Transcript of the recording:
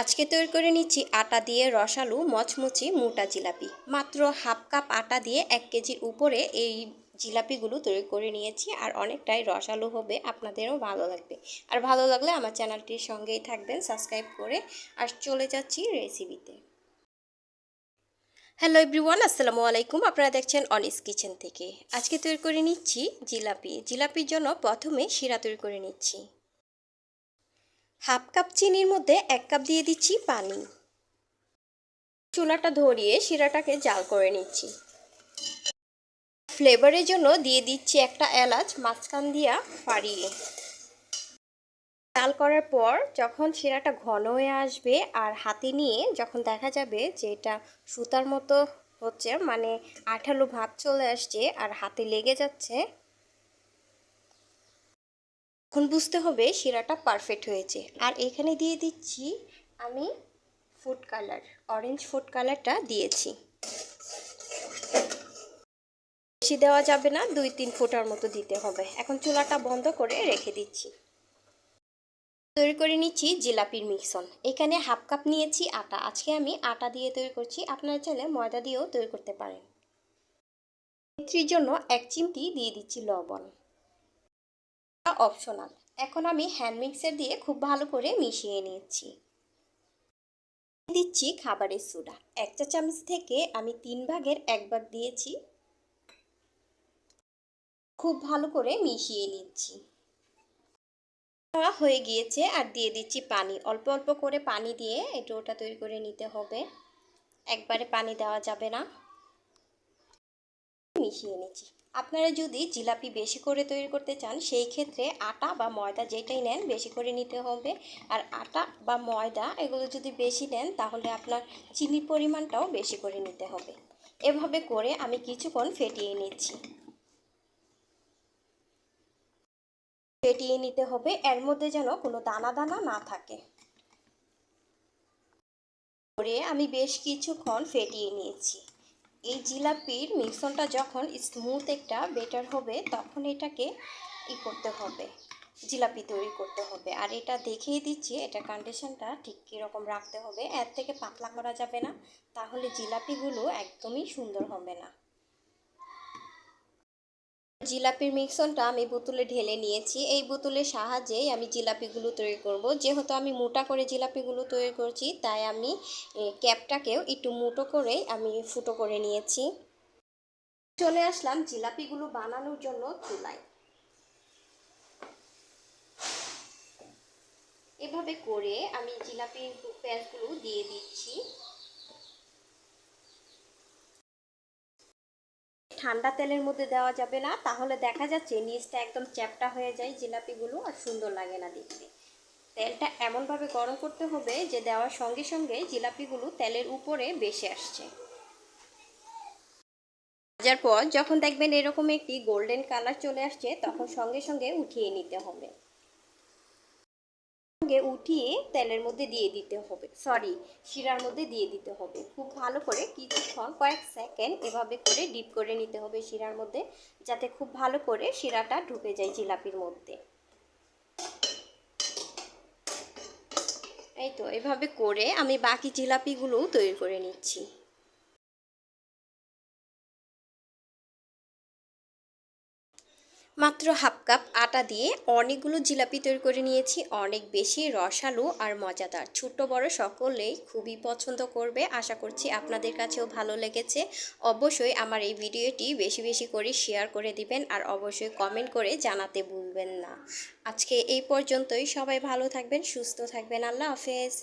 আজকে তৈরি করে নিচ্ছি আটা দিয়ে রসালু মচমচি মোটা জিলাপি। মাত্র হাফ কাপ আটা দিয়ে এক কেজির উপরে এই জিলাপিগুলো তৈরি করে নিয়েছি আর অনেকটাই রসালো হবে, আপনাদেরও ভালো লাগবে। আর ভালো লাগলে আমার চ্যানেলটির সঙ্গেই থাকবেন, সাবস্ক্রাইব করে। আর চলে যাচ্ছি রেসিপিতে হ্যালো এভরিওয়ান আসসালামু আলাইকুম। আপনারা দেখছেন অনিস কিচেন থেকে। আজকে তৈরি করে নিচ্ছি জিলাপি। জিলাপির জন্য প্রথমে শিরা তৈরি করে নিচ্ছি। হাফ কাপ চিনির মধ্যে এক কাপ দিয়ে দিচ্ছি পানি। চুলাটা ধরিয়ে শিরাটাকে জাল করে নিচ্ছি। ফ্লেভারের জন্য দিয়ে দিচ্ছি একটা এলাচ মাঝখান দিয়া ফাড়িয়ে। জাল করার পর যখন শিরাটা ঘন হয়ে আসবে আর হাতে নিয়ে যখন দেখা যাবে যে এটা সুতার মতো হচ্ছে মানে আঠালো ভাব চলে আসছে আর হাতে লেগে যাচ্ছে এখন বুঝতে হবে শিরাটা পারফেক্ট হয়েছে। আর এখানে দিয়ে দিচ্ছি আমি ফুড কালার অরেঞ্জ ফুড কালারটা দিয়েছি। বেশি দেওয়া যাবে না, দুই তিন ফুটার মতো দিতে হবে। এখন চুলাটা বন্ধ করে রেখে দিচ্ছি। তৈরি করে নিচ্ছি জিলাপির মিক্সন এখানে হাফ কাপ নিয়েছি আটা। আজকে আমি আটা দিয়ে তৈরি করছি। আপনারা চাইলে ময়দা দিয়েও তৈরি করতে পারেন। মিত্রির জন্য এক চিমটি দিয়ে দিচ্ছি লবণ। অপশনাল এখন আমি হ্যান্ড মিক্সার দিয়ে খুব ভালো করে মিশিয়ে নিচ্ছি। দিচ্ছি খাবারের সোডা এক চা চামচ থেকে আমি তিন ভাগের এক ভাগ দিয়েছি। খুব ভালো করে মিশিয়ে নিচ্ছি। হয়ে গিয়েছে আর দিয়ে দিচ্ছি পানি। অল্প অল্প করে পানি দিয়ে এটা ওটা তৈরি করে নিতে হবে। একবারে পানি দেওয়া যাবে না। মিশিয়ে নিচ্ছি। আপনারা যদি জিলাপি বেশি করে তৈরি করতে চান, সেই ক্ষেত্রে আটা বা ময়দা যেটাই নেন বেশি করে নিতে হবে। আর আটা বা ময়দা এগুলো যদি বেশি নেন, তাহলে আপনার চিনির পরিমাণটাও বেশি করে নিতে হবে। এভাবে করে আমি কিছুক্ষণ ফেটিয়ে নিচ্ছি। ফেটিয়ে নিতে হবে, এর মধ্যে যেন কোনো দানা দানা না থাকে। করে আমি বেশ কিছুক্ষণ ফেটিয়ে নিয়েছি। এই জিলাপির মিশ্রণটা যখন স্মুথ একটা বেটার হবে, তখন এটাকে ই করতে হবে, জিলাপি তৈরি করতে হবে। আর এটা দেখিয়ে দিচ্ছি, এটা কন্ডিশনটা ঠিক কীরকম রাখতে হবে। এর থেকে পাতলা করা যাবে না, তাহলে জিলাপিগুলো একদমই সুন্দর হবে না। জিলাপির মিক্সনটা আমি বোতলে ঢেলে নিয়েছি। এই বোতলের সাহায্যেই আমি জিলাপিগুলো তৈরি করব। যেহেতু আমি মোটা করে জিলাপিগুলো তৈরি করছি, তাই আমি ক্যাপটাকেও একটু মোটো করে আমি ফুটো করে নিয়েছি। চলে আসলাম জিলাপিগুলো বানানোর জন্য চুলায়। এভাবে করে আমি জিলাপির প্যাঁচগুলো দিয়ে দিচ্ছি। ঠান্ডা তেলের মধ্যে দেওয়া যাবে না। তাহলে দেখা যাচ্ছে নিচটা একদম চ্যাপটা হয়ে যায় জিলাপিগুলো আর সুন্দর লাগে না দেখতে। তেলটা এমনভাবে গরম করতে হবে যে দেওয়ার সঙ্গে সঙ্গে জিলাপিগুলো তেলের উপরে বেশি আসছে। ভাজার পর যখন দেখবেন এরকম একটি গোল্ডেন কালার চলে আসছে, তখন সঙ্গে সঙ্গে উঠিয়ে নিতে হবে। সঙ্গে উঠিয়ে তেলের মধ্যে দিয়ে দিতে হবে। সরি শিরার মধ্যে দিয়ে দিতে হবে। খুব ভালো করে কিছুক্ষণ, কয়েক সেকেন্ড এভাবে করে ডিপ করে নিতে হবে শিরার মধ্যে, যাতে খুব ভালো করে শিরাটা ঢুকে যায় জিলাপির মধ্যে। এই তো, এভাবে করে আমি বাকি জিলাপিগুলোও তৈরি করে নিচ্ছি। মাত্র হাফ কাপ আটা দিয়ে অনেকগুলো জিলাপি তৈরি করে নিয়েছি। অনেক বেশি রসালো আর মজাদার। ছোট বড় সকলেই খুবই পছন্দ করবে। আশা করছি আপনাদের কাছেও ভালো লেগেছে। অবশ্যই আমার এই ভিডিওটি বেশি বেশি করে শেয়ার করে দিবেন আর অবশ্যই কমেন্ট করে জানাতে ভুলবেন না। আজকে এই পর্যন্তই। সবাই ভালো থাকবেন, সুস্থ থাকবেন। আল্লাহ হাফেজ।